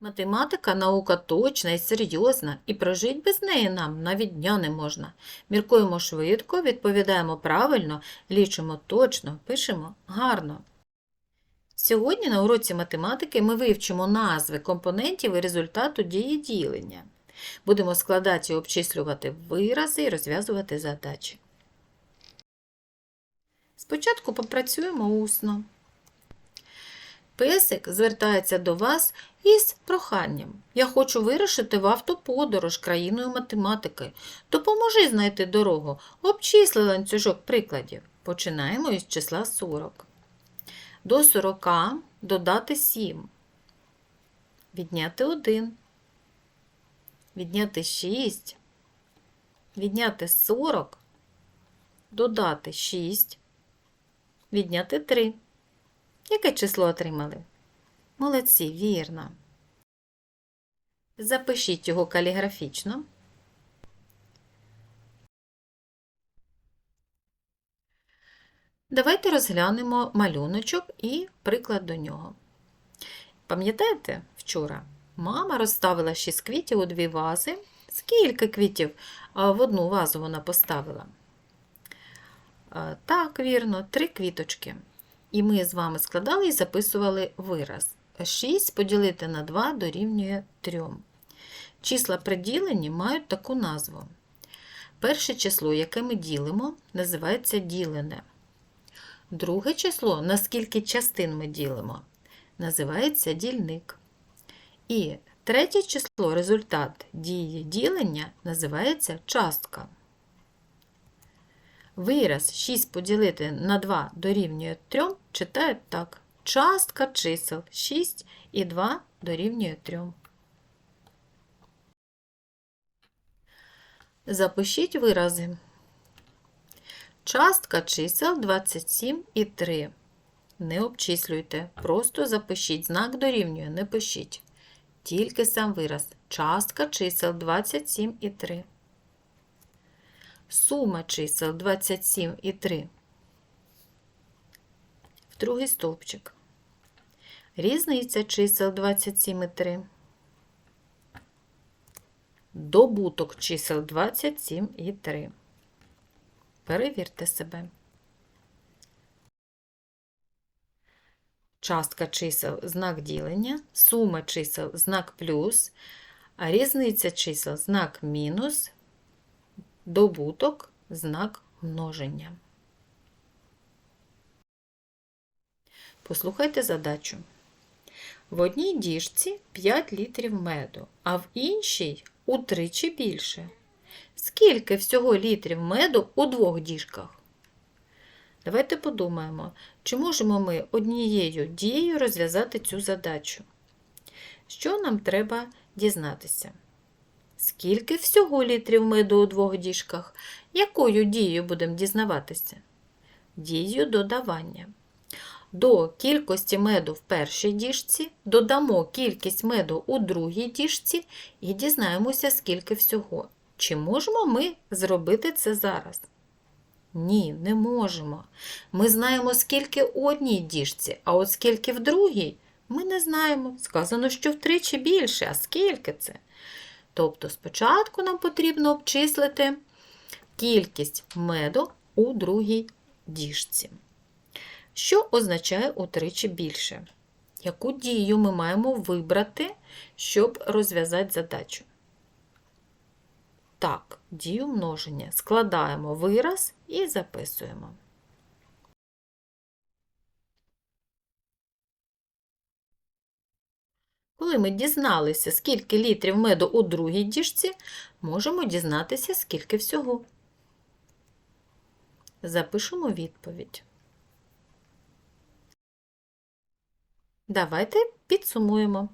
Математика наука точна і серйозна, і прожить без неї нам навіть дня не можна. Міркуємо швидко, відповідаємо правильно, лічимо точно, пишемо гарно. Сьогодні на уроці математики ми вивчимо назви компонентів і результату дії ділення. Будемо складати і обчислювати вирази і розв'язувати задачі. Спочатку попрацюємо усно. Песик звертається до вас із проханням. Я хочу вирушити в автоподорож країною математики. Допоможи знайти дорогу. Обчисли ланцюжок прикладів. Починаємо із числа 40. До 40 додати 7. Відняти 1. Відняти 6. Відняти 40. Додати 6. Відняти 3. Яке число отримали? Молодці, вірно. Запишіть його каліграфічно. Давайте розглянемо малюночок і приклад до нього. Пам'ятаєте, вчора мама розставила 6 квітів у дві вази. Скільки квітів в одну вазу вона поставила? Так, вірно, три квіточки. І ми з вами складали і записували вираз. 6 поділити на 2 дорівнює 3. Числа при діленні мають таку назву. Перше число, яке ми ділимо, називається ділене. Друге число, на скільки частин ми ділимо, називається дільник. І третє число, результат дії ділення, називається частка. Вираз 6 поділити на 2 дорівнює 3 читають так. Частка чисел 6 і 2 дорівнює 3. Запишіть вирази. Частка чисел 27 і 3. Не обчислюйте, просто запишіть. Знак дорівнює, не пишіть. Тільки сам вираз. Частка чисел 27 і 3. Сума чисел 27 і 3. В другий стовпчик. Різниця чисел 27 і 3. Добуток чисел 27 і 3. Перевірте себе. Частка чисел знак ділення, сума чисел знак плюс, а різниця чисел знак мінус, добуток знак множення. Послухайте задачу. В одній діжці 5 літрів меду, а в іншій утричі більше. Скільки всього літрів меду у двох діжках? Давайте подумаємо, чи можемо ми однією дією розв'язати цю задачу. Що нам треба дізнатися? Скільки всього літрів меду у двох діжках? Якою дією будемо дізнаватися? Дією додавання. До кількості меду в першій діжці додамо кількість меду у другій діжці і дізнаємося, скільки всього. Чи можемо ми зробити це зараз? Ні, не можемо. Ми знаємо, скільки у одній діжці, а от скільки в другій, ми не знаємо. Сказано, що втричі більше, а скільки це? Тобто спочатку нам потрібно обчислити кількість меду у другій діжці. Що означає утричі більше? Яку дію ми маємо вибрати, щоб розв'язати задачу? Так, дію множення. Складаємо вираз і записуємо. Коли ми дізналися, скільки літрів меду у другій діжці, можемо дізнатися, скільки всього. Запишемо відповідь. Давайте підсумуємо.